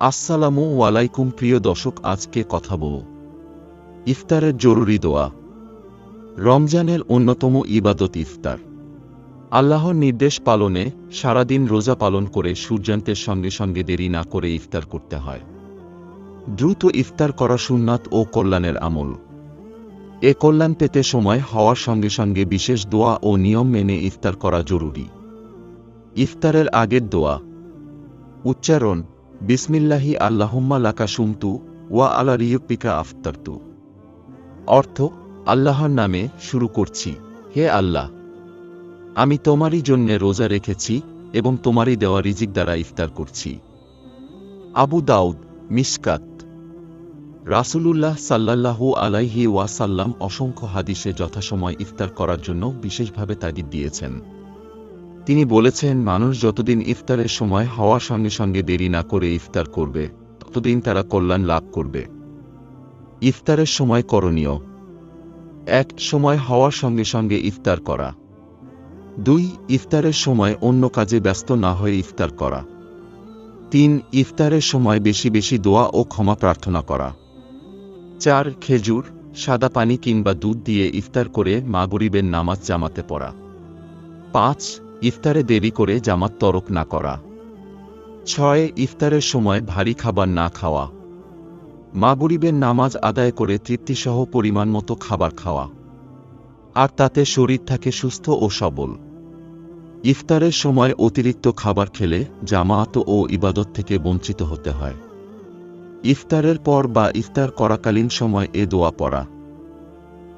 আসসালামু আলাইকুম প্রিয় দর্শক, আজকে কথা বলব। ইফতারের জরুরি দোয়া। রমজানের অন্যতম ইবাদত ইফতার। আল্লাহর নির্দেশ পালনে সারাদিন রোজা পালন করে সূর্যান্তের সঙ্গে সঙ্গে দেরি না করে ইফতার করতে হয়। দ্রুত ইফতার করা সুন্নাত ও কল্যাণের আমল। এ কল্যাণ পেতে সময় হওয়ার সঙ্গে সঙ্গে বিশেষ দোয়া ও নিয়ম মেনে ইফতার করা জরুরি। ইফতারের আগের দোয়া। উচ্চারণ বিসমিল্লাহি আল্লাহুম্মা লাকা সুমতু ওয়া আলা রিয়ুপিকা আফতারতু। অর্থ, আল্লাহর নামে শুরু করছি, হে আল্লাহ। আমি তোমারই জন্যে রোজা রেখেছি এবং তোমারই দেওয়া রিজিক দ্বারা ইফতার করছি। আবু দাউদ, মিসকাত। রাসূলুল্লাহ সাল্লাল্লাহু আলাইহি ওয়াসাল্লাম অসংখ্য হাদিসে যথাসময় ইফতার করার জন্য বিশেষভাবে তাগিদ দিয়েছেন। তিনি বলেছেন, মানুষ যতদিন ইফতারের সময় হওয়ার সঙ্গে সঙ্গে দেরি না করে ইফতার করবে, ততদিন তারা কল্যাণ লাভ করবে। ইফতারের সময় করণীয়। এক, সময় হওয়ার সঙ্গে সঙ্গে ইফতার করা। দুই, ইফতারের সময় অন্য কাজে ব্যস্ত না হয়ে ইফতার করা। তিন, ইফতারের সময় বেশি বেশি দোয়া ও ক্ষমা প্রার্থনা করা। চার, খেজুর, সাদা পানি কিংবা দুধ দিয়ে ইফতার করে মা গরিবের নামাজ জামাতে পড়া। পাঁচ ইফতারে দেরি করে জামাত তরক না করা। ছয়, ইফতারের সময় ভারী খাবার না খাওয়া। মা গরিবের নামাজ আদায় করে তৃপ্তিসহ পরিমাণ মতো খাবার খাওয়া। আর তাতে শরীর থাকে সুস্থ ও সবল। ইফতারের সময় অতিরিক্ত খাবার খেলে জামাত ও ইবাদত থেকে বঞ্চিত হতে হয়। ইফতারের পর বা ইফতার করাকালীন সময় এ দোয়া পড়া।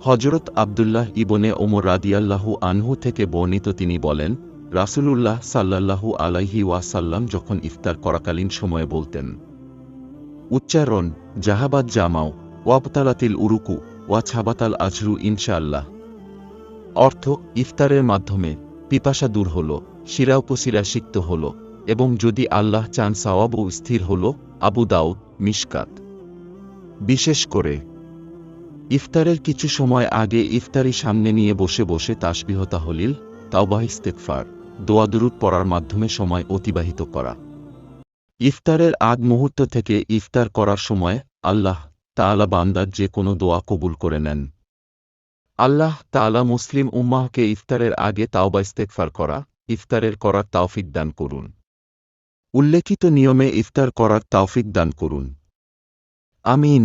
হজরত আবদুল্লাহ ইবনে ওমর রাদিয়াল্লাহু আনহু থেকে বর্ণিত তিনি বলেন রাসূলুল্লাহ সাল্লাল্লাহু আলাইহি ওয়াসাল্লাম যখন ইফতার করাকালীন সময়ে বলতেন, উচ্চারণ জাহাবাদ জামাও, ওয়াবতালাতিল উরুকু, ওয়া ছাবাতাল আজরু ইনশাআল্লাহ। অর্থ, ইফতারের মাধ্যমে পিপাসা দূর হল শিরা উপশিরা সিক্ত হল, এবং যদি আল্লাহ চান সাওয়াবও স্থির হল, আবু দাউদ মিশকাত। বিশেষ করে, ইফতারের কিছু সময় আগে ইফতারি সামনে নিয়ে বসে বসে তাসবিহতা হলিল তাওবাহ ইস্তেকফার দোয়াদুরুদ পড়ার মাধ্যমে সময় অতিবাহিত করা। ইফতারের আগ মুহূর্ত থেকে ইফতার করার সময় আল্লাহ তাআলা বান্দার যে কোনো দোয়া কবুল করে নেন। আল্লাহ তাআলা মুসলিম উম্মাহকে ইফতারের আগে তাওবা ইস্তেকফার করা, ইফতারের করার তাওফিক দান করুন। উল্লেখিত নিয়মে ইফতার করার তাওফিক দান করুন। আমিন।